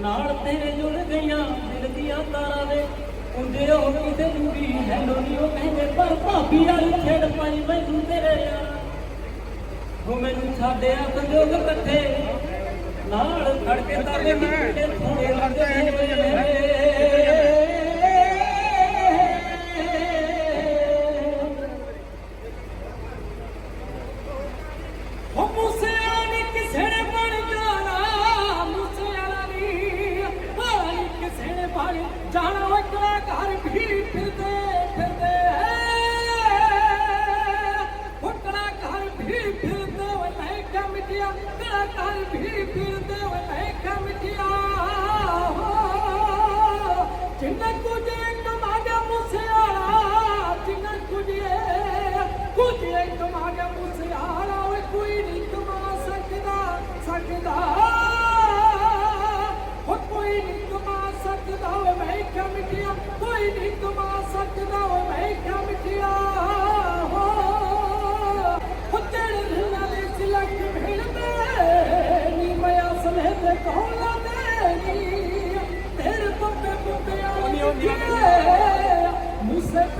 ਨਾਲ ਤੇਰੇ ਜੁੜ ਗਈਆਂ, ਦਿਲ ਦੀਆਂ ਤਾਰਾਂ ਵੇ। ਹੁੰਦੇ ਹੁਣ ਕਿਤੇ ਦੂਰੀ ਹੈਲੋ ਨੀ ਉਹ ਕਹਿੰਦੇ, ਪਰ ਭਾਬੀ ਵਾਲੀ ਛੇੜ ਪਾਈ ਮੈਨੂੰ ਤੇਰੇ ਯਾਰ ਉਹ ਮੈਨੂੰ ਛੱਡਿਆ ਸੰਜੋਗ ਇਕੱਠੇ। ਨਾਲ ਖੜ ਕੇ ਤਾਰੇ ਮੈਂ ਥੋੜੇ ਲੱਗਦੇ ਮਿੱਠਿਆ ਤੇਰਾ ਘਰ ਵੀ ਫਿਰਦੇ ਹੋਏ ਮਹਿਕਾ ਮਿੱਠਿਆ ਜਿੰਨਾ ਕੁਝੇ ਕਮਾਗਾ ਮੁਸਿਆਲਾ ਜਿੰਨਾ ਕੁਝੇ ਕੁਝੇ ਕਮਾਗਾ ਮੁਸਿਆਲਾ ਓਏ ਕੋਈ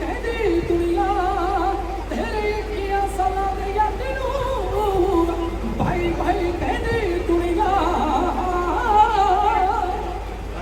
Hey,